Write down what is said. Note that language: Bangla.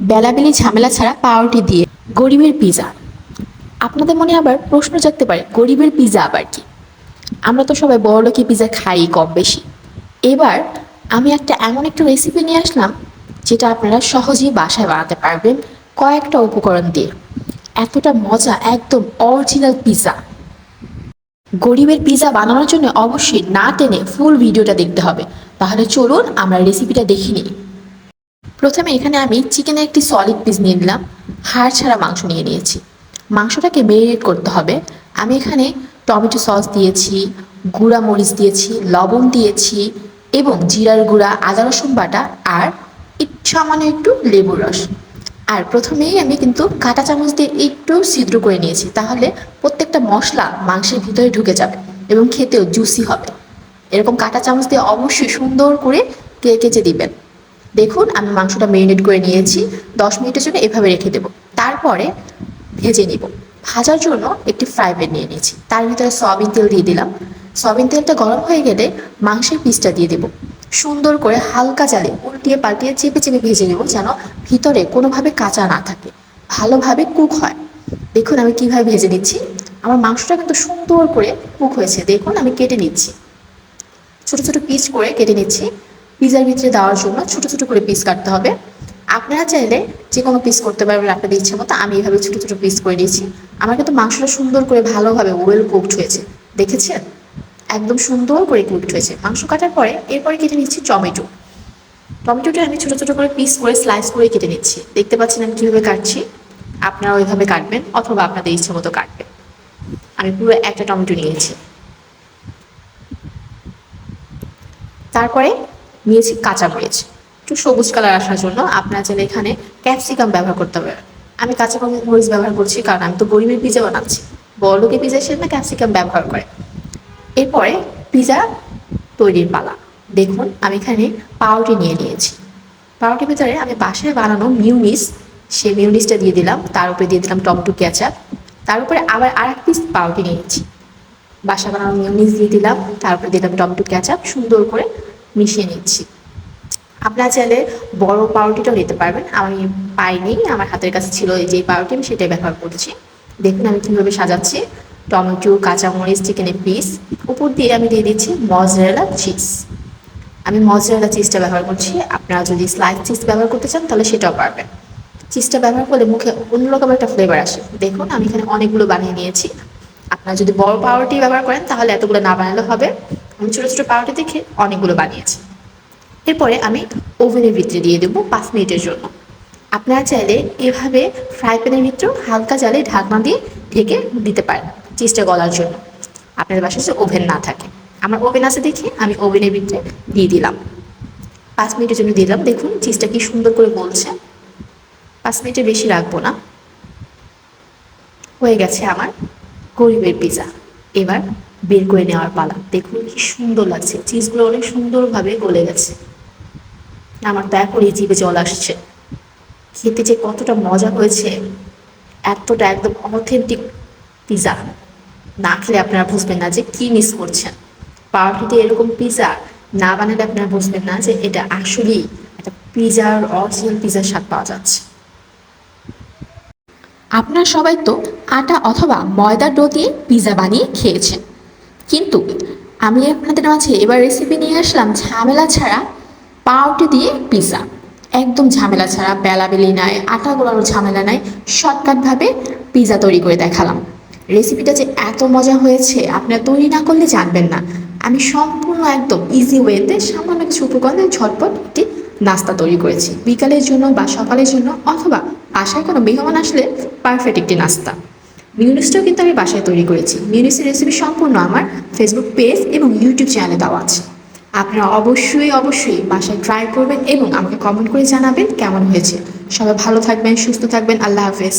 বেলাবেলি ঝামেলা ছাড়া পাউরুটি দিয়ে। গরিবের পিজা। আপনাদের মনে আবার প্রশ্ন জাগতে পারে, গরিবের পিজা আবার কি? আমরা তো সবাই বড়লোকি পিজা খাই কম বেশি। এবার আমি একটা এমন একটা রেসিপি নিয়ে আসলাম, যেটা আপনারা সহজেই বাসায় বানাতে পারবেন কয়েকটা উপকরণ দিয়ে। এতটা মজা, একদম অরিজিনাল পিজা গরিবের পিজা বানানোর জন্য অবশ্যই না টেনে ফুল ভিডিওটা দেখতে হবে। তাহলে চলুন আমরা রেসিপিটা দেখে নিই। প্রথমে এখানে আমি চিকেনের একটি সলিড পিস নিয়ে নিলাম। হাড় ছাড়া মাংস নিয়ে নিয়েছি। মাংসটাকে মেরিনেট করতে হবে। আমি এখানে টমেটো সস দিয়েছি, গুঁড়া মরিচ দিয়েছি, লবণ দিয়েছি এবং জিরার গুঁড়া, আদা রসুন বাটা আর সামান্য একটু লেবুর রস। আর প্রথমেই আমি কিন্তু কাঁটা চামচ দিয়ে একটু ছিদ্র করে নিয়েছি, তাহলে প্রত্যেকটা মশলা মাংসের ভিতরে ঢুকে যাবে এবং খেতেও জুসি হবে। এরকম কাঁটা চামচ দিয়ে অবশ্যই সুন্দর করে কেচে দিবেন। দেখুন, আমি মাংসটা মেরিনেট করে নিয়েছি। দশ মিনিটের জন্য এভাবে রেখে দেবো। তারপরে ভেজে নিব। ভাজার জন্য একটি ফ্রাই প্যান নিয়ে নিয়েছি। তার ভিতরে সয়াবিন তেল দিয়ে দিলাম। সয়াবিন তেলটা গরম হয়ে গেলে মাংসের পিসটা দিয়ে দেবো। সুন্দর করে হালকা জালে উল্টিয়ে পাল্টিয়ে চেপে চেপে ভেজে নেব যেন ভিতরে কোনোভাবে কাঁচা না থাকে। ভালোভাবে কুক হয়। দেখুন, আমি কীভাবে ভেজে নিচ্ছি। আমার মাংসটা কিন্তু সুন্দর করে কুক হয়েছে। দেখুন, আমি কেটে নিচ্ছি। ছোট ছোট পিস করে কেটে নিচ্ছি। পিজার ভিতরে দেওয়ার জন্য ছোট ছোট করে পিস কাটতে হবে। আপনারা চাইলে যে কোনো পিস করতে পারবেন আপনাদের ইচ্ছে মতো। আমি এইভাবে ছোট ছোট পিস করে নিয়েছি আমার কিন্তু মাংসটা সুন্দর করে ভালোভাবে ওয়েল কুকড হয়েছে। দেখেছেন? একদম সুন্দর করে কুকড হয়েছে। মাংস কাটার পরে এরপরে কেটে নিচ্ছি টমেটো। টমেটোটা আমি ছোট ছোট করে পিস করে স্লাইস করে কেটে নিচ্ছি। দেখতে পাচ্ছেন আমি কীভাবে কাটছি? আপনারা ওইভাবে কাটবেন অথবা আপনাদের ইচ্ছে মতো কাটবেন। আমি পুরো একটা টমেটো নিয়েছি। তারপরে নিয়েছি, কাঁচা মরিচ। একটু সবুজ কালার আসার জন্য আপনারা চাইলে এখানে ক্যাপসিকাম ব্যবহার করতে পারেন আমি কাঁচা মরিচ ব্যবহার করছি কারণ আমি তো গরিবের পিজা বানাচ্ছি। বড়লোকে পিজা সেটা ক্যাপসিকাম ব্যবহার করে। এরপরে পিজা তৈরির পালা। দেখুন, আমি এখানে পাউরুটি নিয়ে নিয়েছি। পাউরুটির ভিতরে আমি বাসায় বানানো মিউনিস সেই মিউনিসটা দিয়ে দিলাম। তার উপরে দিয়ে দিলাম টমেটো কেচাপ তার উপরে আবার আর এক পিস পাউরুটি নিয়েছি। বাসা বানানো মিউনিস দিয়ে দিলাম। তারপরে দিলাম টমেটো কেচাপ সুন্দর করে মিশিয়ে নিচ্ছি। আপনারা চাইলে বড় পাউরুটিটাও নিতে পারবেন। আমি পাইনি, আমার হাতের কাছে ছিল এই যে পাউরুটি, আমি সেটাই ব্যবহার করছি। দেখুন আমি কীভাবে সাজাচ্ছি। টমেটো, কাঁচামরিচ চিকেনের পিস উপর দিয়ে আমি দিয়ে দিচ্ছি মজরেলা চিজ আমি মজরেলা চিজটা ব্যবহার করছি। আপনারা যদি স্লাইস চিজ ব্যবহার করতে চান, তাহলে সেটাও পারবেন। চিজটা ব্যবহার করলে মুখে অন্যরকম একটা ফ্লেভার আসে। দেখুন, আমি এখানে অনেকগুলো বানিয়ে নিয়েছি। আপনারা যদি বড় পাউরুটি ব্যবহার করেন, তাহলে এতগুলো না বানালে হবে। আমি ছোটো ছোটো পাউরুটি দেখে অনেকগুলো বানিয়েছি। এরপরে আমি ওভেনের ভিতরে দিয়ে দেবো পাঁচ মিনিটের জন্য। আপনারা চাইলে এভাবে ফ্রাই প্যানের ভিতরেও হালকা জালে ঢাকনা দিয়ে ঢেকে দিতে পারেন চিজটা গলার জন্য। আপনাদের বাসায় যে ওভেন না থাকে। আমার ওভেন আছে দেখে আমি ওভেনের ভিতরে দিয়ে দিলাম। পাঁচ মিনিটের জন্য দিয়ে দিলাম। দেখুন চিজটা কি সুন্দর করে বলছে পাঁচ মিনিটের বেশি রাখব না। হয়ে গেছে আমার গরিবের পিজা এবার বের করে নেওয়ার পালা। দেখুন কি সুন্দর লাগছে। চিজগুলো অনেক সুন্দরভাবে গলে গেছে। আমার দয়া করে জিভে জল আসছে। খেতে যে কতটা মজা হয়েছে, এতটা একদম অথেন্টিক পিজা না খেলে আপনারা বুঝবেন না যে কি মিস করছেন। পাউরুটিতে এরকম পিজা না বানালে আপনারা বুঝবেন না যে এটা আসলেই একটা পিজার অরিজিনাল পিজার স্বাদ পাওয়া যাচ্ছে। আপনারা সবাই তো আটা অথবা ময়দার ডো দিয়ে পিৎজা বানিয়ে খেয়েছেন। কিন্তু আমি আপনাদের মাঝে এবার রেসিপি নিয়ে আসলাম ঝামেলা ছাড়া পাউটি দিয়ে পিৎজা একদম ঝামেলা ছাড়া, বেলাবেলি নাই, আটা গোলানোর ঝামেলা নাই, শর্টকাটভাবে পিৎজা তৈরি করে দেখালাম। রেসিপিটা যে এত মজা হয়েছে, আপনারা তৈরি না করলে জানবেন না। আমি সম্পূর্ণ একদম ইজি ওয়েতে সামান্য কিছু উপকরণে ঝটপট একটি নাস্তা তৈরি করেছি। বিকালের জন্য বা সকালের জন্য অথবা বাসায় কোনো মেহমান আসলে পারফেক্ট একটি নাস্তা। মিউনিসটাও কিন্তু আমি বাসায় তৈরি করেছি। মিউনিসের রেসিপি সম্পূর্ণ আমার ফেসবুক পেজ এবং ইউটিউব চ্যানেলে দেওয়া আছে। আপনারা অবশ্যই অবশ্যই বাসায় ট্রাই করবেন এবং আমাকে কমেন্ট করে জানাবেন কেমন হয়েছে। সবাই ভালো থাকবেন, সুস্থ থাকবেন। আল্লাহ হাফেজ।